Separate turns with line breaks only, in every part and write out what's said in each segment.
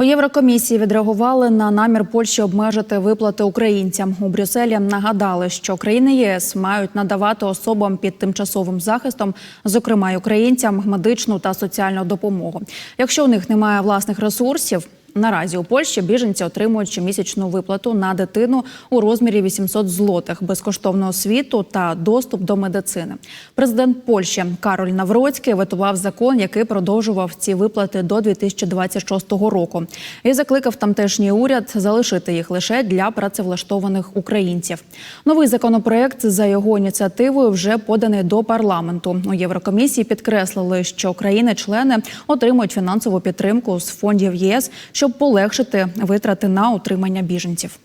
У Єврокомісії відреагували на намір Польщі обмежити виплати українцям. У Брюсселі нагадали, що країни ЄС мають надавати особам під тимчасовим захистом, зокрема й українцям, медичну та соціальну допомогу. Якщо у них немає власних ресурсів. Наразі у Польщі біженці отримують щомісячну виплату на дитину у розмірі 800 злотих, безкоштовну освіту та доступ до медицини. Президент Польщі Кароль Навроцький ветував закон, який продовжував ці виплати до 2026 року, і закликав тамтешній уряд залишити їх лише для працевлаштованих українців. Новий законопроект за його ініціативою вже поданий до парламенту. У Єврокомісії підкреслили, що країни-члени отримують фінансову підтримку з фондів ЄС, щоб полегшити витрати на утримання біженців.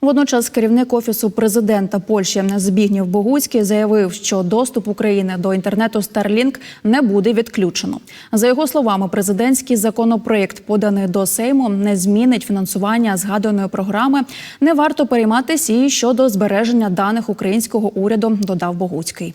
Водночас керівник офісу президента Польщі Збігнєв Богуцький заявив, що доступ України до інтернету Starlink не буде відключено. За його словами, президентський законопроєкт, поданий до Сейму, не змінить фінансування згаданої програми. Не варто перейматися і щодо збереження даних українського уряду, додав Богуцький.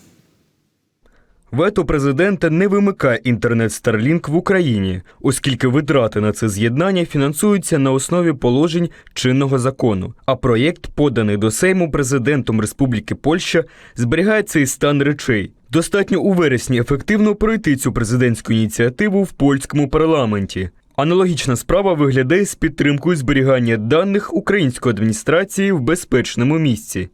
Вето президента не вимикає інтернет Starlink в Україні, оскільки витрати на це з'єднання фінансуються на основі положень чинного закону. А проєкт, поданий до Сейму президентом Республіки Польща, зберігає цей стан речей. Достатньо у вересні ефективно пройти цю президентську ініціативу в польському парламенті. Аналогічна справа виглядає з підтримкою зберігання даних української адміністрації в безпечному місці.